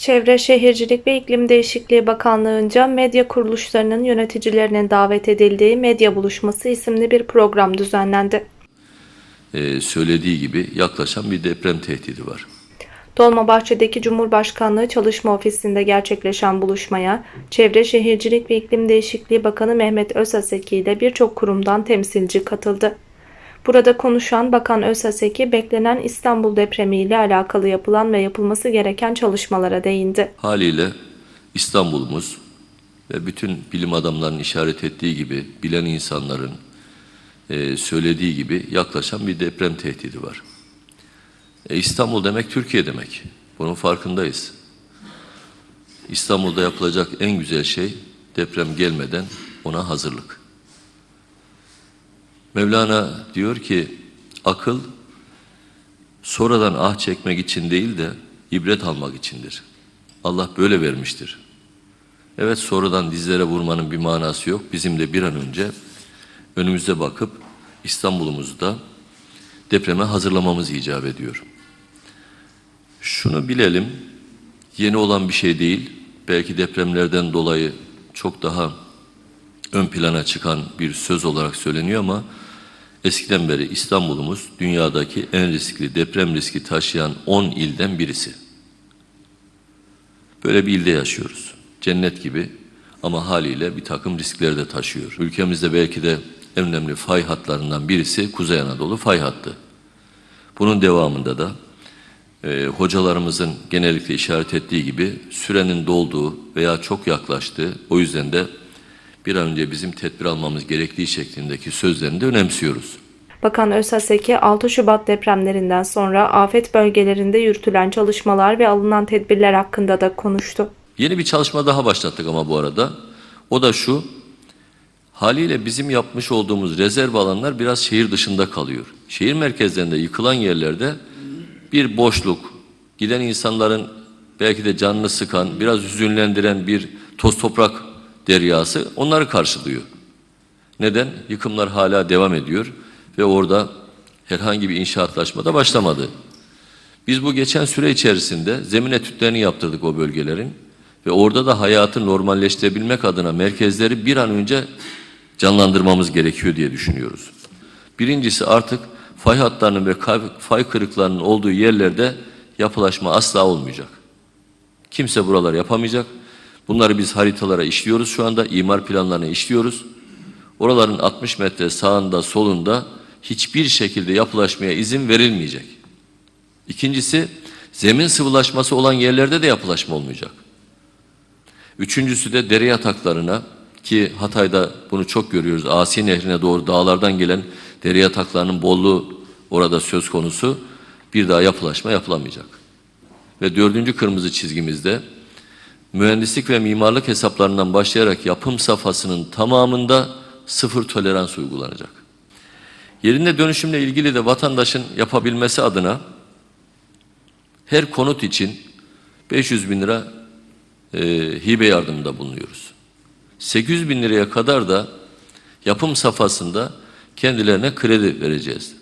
Çevre Şehircilik ve İklim Değişikliği Bakanlığı'nca medya kuruluşlarının yöneticilerinin davet edildiği Medya Buluşması isimli bir program düzenlendi. Ee, söylediği gibi yaklaşan bir deprem tehdidi var. Dolmabahçe'deki Cumhurbaşkanlığı Çalışma Ofisi'nde gerçekleşen buluşmaya Çevre Şehircilik ve İklim Değişikliği Bakanı Mehmet Özaseki ile birçok kurumdan temsilci katıldı. Burada konuşan Bakan Özaseki beklenen İstanbul depremi ile alakalı yapılan ve yapılması gereken çalışmalara değindi. Haliyle İstanbul'umuz ve bütün bilim adamlarının işaret ettiği gibi bilen insanların e, söylediği gibi yaklaşan bir deprem tehdidi var. E, İstanbul demek Türkiye demek. Bunun farkındayız. İstanbul'da yapılacak en güzel şey deprem gelmeden ona hazırlık. Mevlana diyor ki akıl sonradan ah çekmek için değil de ibret almak içindir. Allah böyle vermiştir. Evet sonradan dizlere vurmanın bir manası yok. Bizim de bir an önce önümüze bakıp İstanbul'umuzu da depreme hazırlamamız icap ediyor. Şunu bilelim, yeni olan bir şey değil. Belki depremlerden dolayı çok daha ön plana çıkan bir söz olarak söyleniyor ama eskiden beri İstanbul'umuz dünyadaki en riskli deprem riski taşıyan 10 ilden birisi. Böyle bir ilde yaşıyoruz. Cennet gibi ama haliyle bir takım riskleri de taşıyor. Ülkemizde belki de en önemli fay hatlarından birisi Kuzey Anadolu fay hattı. Bunun devamında da e, hocalarımızın genellikle işaret ettiği gibi sürenin dolduğu veya çok yaklaştığı o yüzden de bir an önce bizim tedbir almamız gerektiği şeklindeki sözlerini de önemsiyoruz. Bakan Özaseki 6 Şubat depremlerinden sonra afet bölgelerinde yürütülen çalışmalar ve alınan tedbirler hakkında da konuştu. Yeni bir çalışma daha başlattık ama bu arada. O da şu, haliyle bizim yapmış olduğumuz rezerv alanlar biraz şehir dışında kalıyor. Şehir merkezlerinde yıkılan yerlerde bir boşluk, giden insanların belki de canını sıkan, biraz hüzünlendiren bir toz toprak deryası onları karşılıyor. Neden? Yıkımlar hala devam ediyor ve orada herhangi bir inşaatlaşma da başlamadı. Biz bu geçen süre içerisinde zemin etütlerini yaptırdık o bölgelerin ve orada da hayatı normalleştirebilmek adına merkezleri bir an önce canlandırmamız gerekiyor diye düşünüyoruz. Birincisi artık fay hatlarının ve fay kırıklarının olduğu yerlerde yapılaşma asla olmayacak. Kimse buraları yapamayacak. Bunları biz haritalara işliyoruz şu anda, imar planlarına işliyoruz. Oraların 60 metre sağında solunda hiçbir şekilde yapılaşmaya izin verilmeyecek. İkincisi zemin sıvılaşması olan yerlerde de yapılaşma olmayacak. Üçüncüsü de dere yataklarına ki Hatay'da bunu çok görüyoruz. Asi Nehri'ne doğru dağlardan gelen dere yataklarının bolluğu orada söz konusu. Bir daha yapılaşma yapılamayacak. Ve dördüncü kırmızı çizgimizde mühendislik ve mimarlık hesaplarından başlayarak yapım safhasının tamamında sıfır tolerans uygulanacak. Yerinde dönüşümle ilgili de vatandaşın yapabilmesi adına her konut için 500 bin lira e, hibe yardımında bulunuyoruz. 800 bin liraya kadar da yapım safhasında kendilerine kredi vereceğiz.